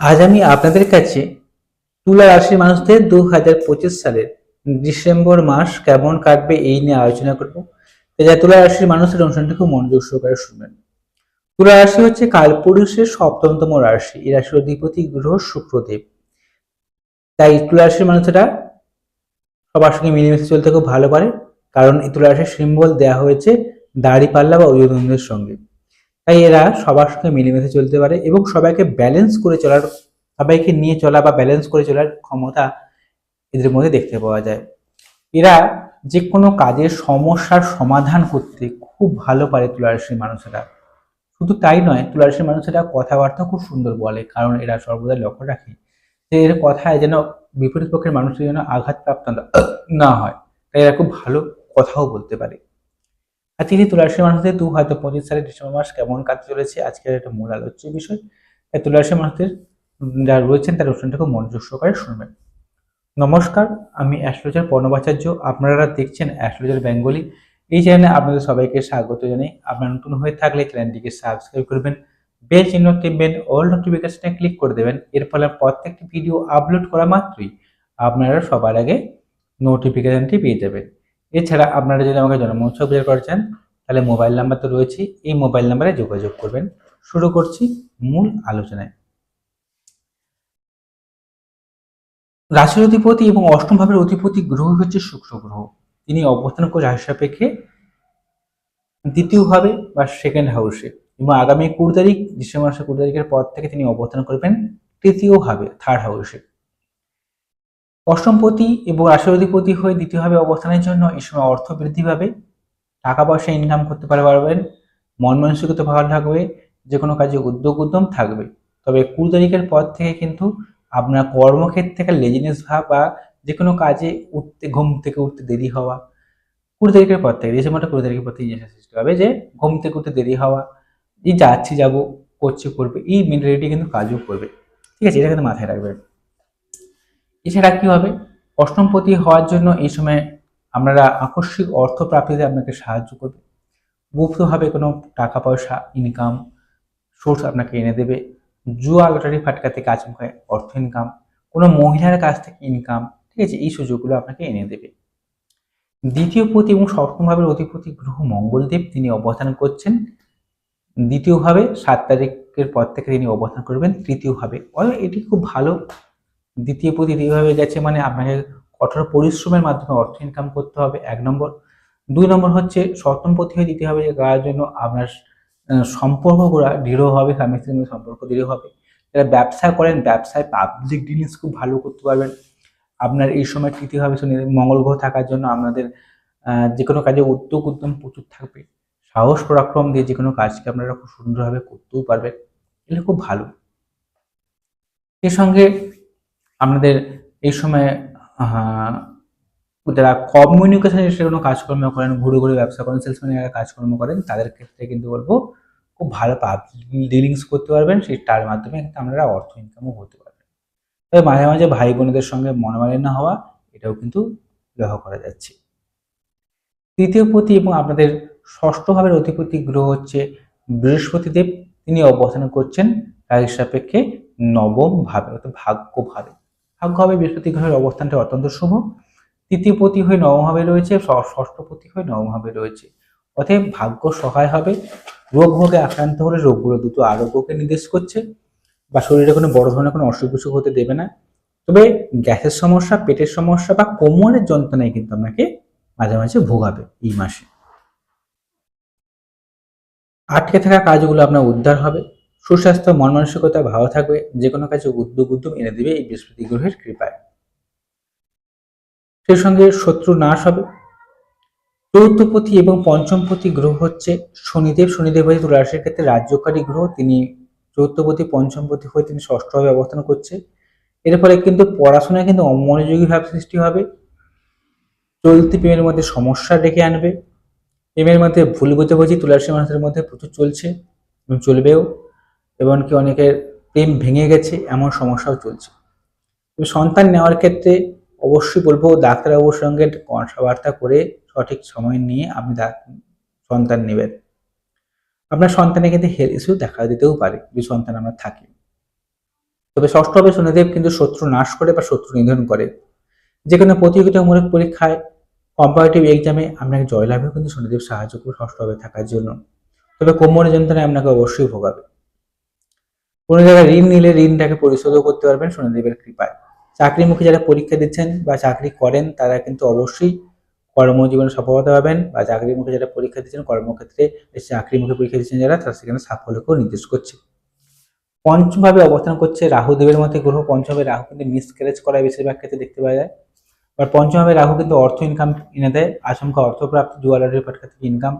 আজ আমি আপনাদের কাছে তুলা রাশির মানুষদের দু হাজার পঁচিশ সালের ডিসেম্বর মাস কেমন কাটবে এই নিয়ে আলোচনা করব। যা তুলা রাশির মানুষের অনুষ্ঠানটি খুব মনোযোগ সহকারে শুনবেন। তুলা রাশি হচ্ছে কালপুরুষের সপ্তমতম রাশি, এই রাশির অধিপতি গ্রহ শুক্রদেব। তাই তুলা রাশির মানুষেরা সবার সঙ্গে মিলেমিশে চলতে খুব ভালো পারে, কারণ এই তুলা রাশির সিম্বল দেওয়া হয়েছে দাড়ি পাল্লা বা অভিনন্দনের সঙ্গে। তাই এরা সবার সঙ্গে মিলেমিশে চলতে পারে এবং সবাইকে ব্যালেন্স করে চলার, সবাইকে নিয়ে চলা বা ব্যালেন্স করে চলার ক্ষমতা এদের মধ্যে দেখতে পাওয়া যায়। এরা যে কোনো কাজের সমস্যার সমাধান করতে খুব ভালো পারে তুলারাশির মানুষেরা। শুধু তাই নয়, তুলারাশির মানুষেরা কথাবার্তা খুব সুন্দর বলে, কারণ এরা সর্বদা লক্ষ্য রাখে যে এর কথায় যেন বিপরীত পক্ষের মানুষের যেন আঘাতপ্রাপ্ত না- না হয়। তাই এরা খুব ভালো কথাও বলতে পারে। আর তিনি তুলারাশির মানুষদের দু হয়তো পঁচিশ সালের ডিসেম্বর মাস কেমন কাটতে চলেছে, আজকের একটা মূল আলোচ্য বিষয়। তাই তুলারাশির মানুষদের যারা রয়েছেন তার অনুষ্ঠানটাকে মনোযোগ সহকারে শুনবেন। নমস্কার, আমি অ্যাস্ট্রোলজার পর্ণবাচার্য, আপনারা দেখছেন অ্যাস্ট্রোলজার বেঙ্গলি, এই চ্যানেলে আপনাদের সবাইকে স্বাগত জানাই। আপনারা নতুন হয়ে থাকলে চ্যানেলটিকে সাবস্ক্রাইব করবেন, বেল চিহ্ন টিপবেন অল নোটিফিকেশনে ক্লিক করে দেবেন। এর ফলে প্রত্যেকটি ভিডিও আপলোড করা মাত্রই আপনারা সবার আগে নোটিফিকেশনটি পেয়ে যাবেন। এছাড়া আপনারা যদি আমাকে জন্মোৎসব বের করতে চান তাহলে মোবাইল নাম্বার তো রয়েছে এই মোবাইল নাম্বারে যোগাযোগ করবেন। শুরু করছি মূল আলোচনায়। রাশির অধিপতি এবং অষ্টম ভাবের অধিপতি গ্রহ হচ্ছে শুক্র গ্রহ। তিনি অবস্থান করে রাশি সাপেক্ষে দ্বিতীয় ভাবে বা সেকেন্ড হাউসে এবং আগামী কুড়ি তারিখ, ডিসেম্বর মাসের কুড়ি তারিখের পর থেকে তিনি অবস্থান করবেন তৃতীয় ভাবে থার্ড হাউসে অষ্টমপতি এবং রাশির অধিপতি হয়ে দ্বিতীয়ভাবে অবস্থানের জন্য এই সময় অর্থ বৃদ্ধি পাবে। টাকা পয়সা ইনকাম করতে পারে পারবেন মন মানসিকতা ভালো থাকবে যে কোনো কাজে উদ্যোগ উদ্যম থাকবে। তবে কুড়ি তারিখের পর থেকে কিন্তু আপনার কর্মক্ষেত্র থেকে লেজিনেস ভাব বা যে কোনো কাজে উঠতে, ঘুম থেকে উঠতে দেরি হওয়া। কুড়ি তারিখের পর থেকে ডিসেম্বরটা কুড়ি তারিখের পর থেকে জিনিসটা সৃষ্টি হবে যে ঘুম থেকে উঠতে দেরি হওয়া, এই যাচ্ছি, যাব, করছে, করবে, এই মেন্টালিটি কিন্তু কাজও করবে। ঠিক আছে, এটা কিন্তু মাথায় রাখবেন। এছাড়া কি হবে? অষ্টমপতি হওয়ার জন্য এই সময় আপনারা আকস্মিক অর্থ প্রাপ্তিতে আপনাকে সাহায্য করবে। গুপ্তভাবে কোনো টাকা পয়সা ইনকাম সোর্স আপনাকে এনে দেবে। জুয়া, লটারি ফাটকা থেকে আচমকায় অর্থ ইনকাম কোনো মহিলার কাছ থেকে ইনকাম ঠিক আছে? এই সুযোগগুলো আপনাকে এনে দেবে। দ্বিতীয় পতি এবং সপ্তম ভাবের অধিপতি গ্রহ মঙ্গলদেব, তিনি অবস্থান করছেন। দ্বিতীয়ভাবে সাত তারিখের পর থেকে তিনি অবস্থান করবেন। তৃতীয়ভাবে অতএব এটি খুব ভালো দ্বিতীয় পতি এইভাবে গেছে মানে আপনাকে কঠোর পরিশ্রমের মাধ্যমে অর্থ ইনকাম করতে হবে, এক নম্বর। দুই নম্বর হচ্ছে সপ্তম পতি হয়ে দ্বিতীয়ভাবে করার জন্য আপনার সম্পর্কগুলো দৃঢ় হবে, স্বামী স্ত্রীর সম্পর্ক দৃঢ় হবে। যারা ব্যবসা করেন, ব্যবসায় পাবলিক ডিলিংস খুব ভালো করতে পারবেন। আপনার এই সময় তৃতীয়ভাবে শনি, মঙ্গল গ্রহ থাকার জন্য আপনাদের যে কোনো কাজে উদ্যোগ উদ্যম প্রচুর থাকবে। সাহস পরাক্রম দিয়ে যে কোনো কাজকে আপনারা খুব সুন্দরভাবে করতেও পারবেন। এটা খুব ভালো। এর সঙ্গে আপনাদের এই সময় যারা কমিউনিকেশনের সে কোনো কাজকর্ম করেন, ঘুরে ঘুরে ব্যবসা করেন সেলসম্যানের কাজকর্ম করেন, তাদের ক্ষেত্রে কিন্তু বলব খুব ভালো ডিলিংস করতে পারবেন সেই তার মাধ্যমে কিন্তু আপনারা অর্থ ইনকামও করতে পারবেন। তবে মাঝে মাঝে ভাই বোনেদের সঙ্গে মনোমালিন্য হওয়া, এটাও কিন্তু লক্ষ্য করা যাচ্ছে। তৃতীয় পতি এবং আপনাদের ষষ্ঠ ভাবের অধিপতি গ্রহ হচ্ছে বৃহস্পতিদেব। তিনি অবস্থান করছেন রাশির সাপেক্ষে নবম ভাবে অর্থাৎ ভাগ্য ভাবে ভাগ্য হবে বৃহস্পতি গ্রহের অবস্থানটা অত্যন্ত শুভ। তৃতীয় পতি হয়ে নবমভাবে রয়েছে ষষ্ঠ পতি হয়ে নবমভাবে রয়েছে। অতএব ভাগ্য সহায় হবে। রোগ ভোগে আক্রান্ত হলে রোগগুলো দুটো আরোগ্যকে নির্দেশ করছে। বা শরীরে কোনো বড় ধরনের কোনো অসুখ বিসুখ হতে দেবে না। তবে গ্যাসের সমস্যা, পেটের সমস্যা বা কোমরের যন্ত্রণায় কিন্তু আপনাকে মাঝে মাঝে ভোগাবে এই মাসে। আটকে থাকা কাজগুলো আপনার উদ্ধার হবে। সুস্বাস্থ্য, মন মানসিকতা, ভালো থাকবে যে কোনো কাজে উদ্যোগ উদ্যম এনে দেবে এই বৃহস্পতি গ্রহের কৃপায়। সেই সঙ্গে শত্রু নাশ হবে। চৌথপতি এবং পঞ্চমপতি গ্রহ হচ্ছে শনিদেব। শনিদেব হয়ে তুলা ক্ষেত্রে রাজ্যকারী গ্রহ। তিনি চতুর্থপতি, পঞ্চমপতি হয়ে তিনি ষষ্ঠভাবে অবস্থান করছে। এর ফলে কিন্তু পড়াশোনায় কিন্তু অমনোযোগী ভাব সৃষ্টি হবে। চলতি প্রেমের মধ্যে সমস্যা ডেকে আনবে। প্রেমের মধ্যে ভুল বোঝাবুঝি তুলারাশি মানুষের মধ্যে প্রচুর চলছে এবং চলবেও। এমনকি অনেকের প্রেম ভেঙে গেছে, এমন সমস্যাও চলছে। সন্তান নেওয়ার ক্ষেত্রে অবশ্যই বলব, ডাক্তারবাবুর সঙ্গে কথাবার্তা করে সঠিক সময় নিয়ে আপনি সন্তান নেবেন। আপনার সন্তানের কিন্তু হেলথ ইস্যু দেখা দিতেও পারে, যদি সন্তান আপনার থাকে। তবে ষষ্ঠভাবে শনিদেব কিন্তু শত্রু নাশ করে বা শত্রু নিধন করে। যে কোনো প্রতিযোগিতামূলক পরীক্ষায় কম্পারেটিভ এক্সামে আপনাকে জয়লাভেও কিন্তু শনিদেব সাহায্য করবে ষষ্ঠভাবে থাকার জন্য। তবে কোমরের যন্ত্রণায় আপনাকে অবশ্যই ভোগাবে। কোনো জায়গায় ঋণ নিলে ঋণটাকে পরিশোধও করতে পারবেন শনিদেবের কৃপায়। চাকরিমুখী যারা পরীক্ষা দিচ্ছেন বা চাকরি করেন, তারা কিন্তু অবশ্যই কর্মজীবনে সফলতা পাবেন বা চাকরিমুখী যারা পরীক্ষা দিচ্ছেন, কর্মক্ষেত্রে চাকরিমুখী পরীক্ষা দিচ্ছেন যারা, তারা সেখানে সাফল্যকেও নির্দেশ করছে। পঞ্চমভাবে অবস্থান করছে রাহুদেবের মধ্যে গ্রহ। পঞ্চমভাবে রাহু কিন্তু মিসক্যারেজ করায় বেশিরভাগ ক্ষেত্রে দেখতে পাওয়া যায়। আর পঞ্চমভাবে রাহু কিন্তু অর্থ ইনকাম এনে দেয়। আচমকা অর্থপ্রাপ্তি জুয়ালারির পাটকা থেকে ইনকাম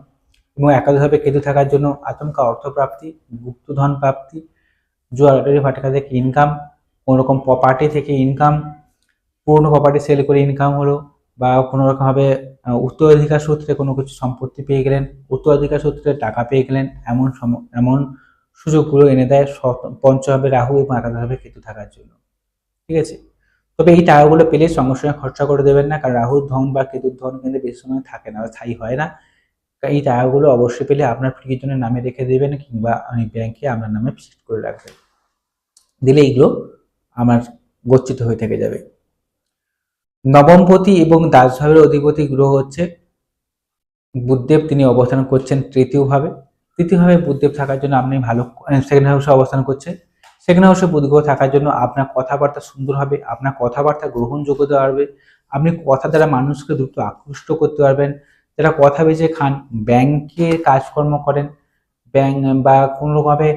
এবং একাদশভাবে কেতু থাকার জন্য আচমকা অর্থপ্রাপ্তি গুপ্তধন প্রাপ্তি জুয়ালারি ফাটকা থেকে ইনকাম কোনো রকম প্রপার্টি থেকে ইনকাম পুরনো প্রপার্টি সেল করে ইনকাম হলো বা কোনো রকমভাবে উত্তরাধিকার সূত্রে কোনো কিছু সম্পত্তি পেয়ে গেলেন, উত্তরাধিকার সূত্রে টাকা পেয়ে গেলেন, এমন এমন সুযোগগুলো এনে দেয় পঞ্চমভাবে রাহু এবং একাদশভাবে কেতু থাকার জন্য। ঠিক আছে? তবে এই টাকাগুলো পেলে সঙ্গে সঙ্গে খরচা করে দেবেন না, কারণ রাহুর ধন বা কেতুর ধন কিন্তু বেশি সময় থাকে না স্থায়ী হয় না। এই টাকাগুলো অবশ্যই পেলে আপনার প্রিয়জনের নামে রেখে দেবেন কিংবা আপনি ব্যাংকে আপনার নামে ফিক্সড করে রাখবেন। দিলে এইগুলো আমার গচ্ছিত হয়ে থেকে যাবে। নবমপতি এবং দ্বাদশভাবের অধিপতি গ্রহ হচ্ছে বুদ্ধদেব, তিনি অবস্থান করছেন তৃতীয়ভাবে। তৃতীয়ভাবে বুধদেব থাকার জন্য আপনি ভালো সেকেন্ড হাউসে অবস্থান করছে সেকেন্ড হাউসে বুধ গ্রহ থাকার জন্য আপনার কথাবার্তা সুন্দর হবে, আপনার কথাবার্তা গ্রহণযোগ্যতা বাড়বে। আপনি কথা দ্বারা মানুষকে দ্রুত আকৃষ্ট করতে পারবেন। যারা কথা বেজে খান ব্যাংকে কাজকর্ম করেন ব্যাংক বা কোনোভাবে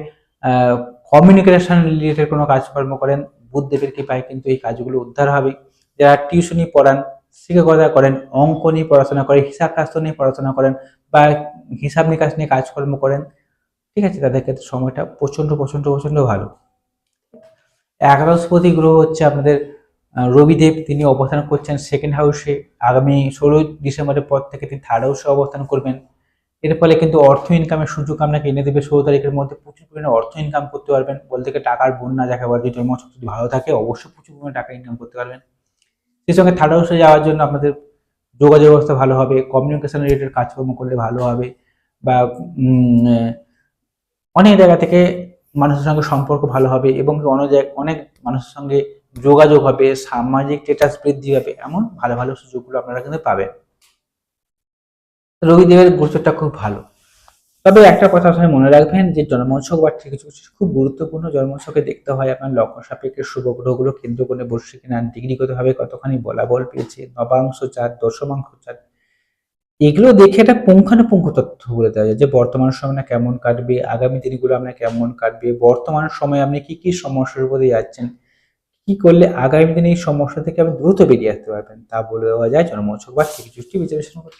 কমিউনিকেশন রিলেটেড কোনো কাজকর্ম করেন বুধদেবের কৃপায় কিন্তু এই কাজগুলো উদ্ধার হবে। যারা টিউশনি পড়ান, শিক্ষকতা করেন, অঙ্ক নিয়ে পড়াশোনা করেন হিসাব শাস্ত্র নিয়ে পড়াশোনা করেন, বা হিসাব নিকাশ নিয়ে কাজকর্ম করেন, ঠিক আছে, তাদের ক্ষেত্রে সময়টা প্রচণ্ড প্রচণ্ড প্রচণ্ড ভালো। একাদশপতি গ্রহ হচ্ছে আপনাদের রবিদেব তিনি অবস্থান করছেন সেকেন্ড হাউসে আগামী ষোলোই ডিসেম্বরের পর থেকে তিনি থার্ড হাউসে অবস্থান করবেন। এর ফলে কিন্তু অর্থ ইনকামের সুযোগ আপনাকে এনে দেবে। ষোলো তারিখের মধ্যে প্রচুর পরিমাণে অর্থ ইনকাম করতে পারবেন। বলতে গেলে টাকার বন্যা যাকে বলে যদি জন্মছক যদি ভালো থাকে অবশ্যই প্রচুর পরিমাণে টাকা ইনকাম করতে পারবেন। সেই সঙ্গে থার্ড হাউসে যাওয়ার জন্য আপনাদের যোগাযোগ ব্যবস্থা ভালো হবে। কমিউনিকেশন রিলেটেড কাজকর্ম করলে ভালো হবে। বা অনেক জায়গা থেকে মানুষের সঙ্গে সম্পর্ক ভালো হবে এবং অনেক অনেক মানুষের সঙ্গে যোগাযোগ হবে, সামাজিক স্ট্যাটাস বৃদ্ধি হবে, এমন ভালো ভালো সুযোগগুলো আপনারা কিন্তু পাবেন। রবিদেবের গোচরটা খুব ভালো। তবে একটা কথা আপনি মনে রাখবেন যে জন্মোৎসব বা কিছু কিছু খুব গুরুত্বপূর্ণ জন্মোৎসবকে দেখতে হয় আপনার লগ্ন সাপেক্ষে শুভ গ্রহগুলো কেন্দ্র করে বসছে কিনা ডিগ্রিগতভাবে কতখানি বলাবল পেয়েছে, নবাংশ চার দশমাংশ চার এগুলো দেখে একটা পুঙ্খানুপুঙ্খ তথ্য বলে দেওয়া যায় যে বর্তমান সময়টা কেমন কাটবে, আগামী দিনগুলো আপনার কেমন কাটবে, বর্তমান সময়ে আপনি কি কি সমস্যার উপরে যাচ্ছেন কি করলে আগামী দিনে এই সমস্যা থেকে আপনি দ্রুত বেরিয়ে আসতে পারবেন? তা বলে দেওয়া যায় জন্মোৎসব বা ঠিক চুষ্টি বিচার বিশ্লেষণ করে।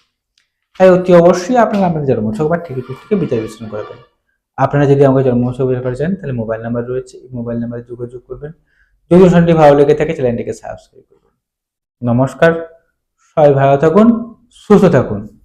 তাই অতি অবশ্যই আপনারা আপনাদের জন্মোৎসব বা ঠিক চুষ্টিকে বিচার বিশ্লেষণ করবেন। আপনারা যদি আমাকে জন্মোৎসব বিচার করে চান তাহলে মোবাইল নাম্বার রয়েছে। এই মোবাইল নাম্বারে যোগাযোগ করবেন। যদি অনুষ্ঠানটি ভালো লেগে থাকে চ্যানেলটিকে সাবস্ক্রাইব করবেন। নমস্কার। সবাই ভালো থাকুন, সুস্থ থাকুন।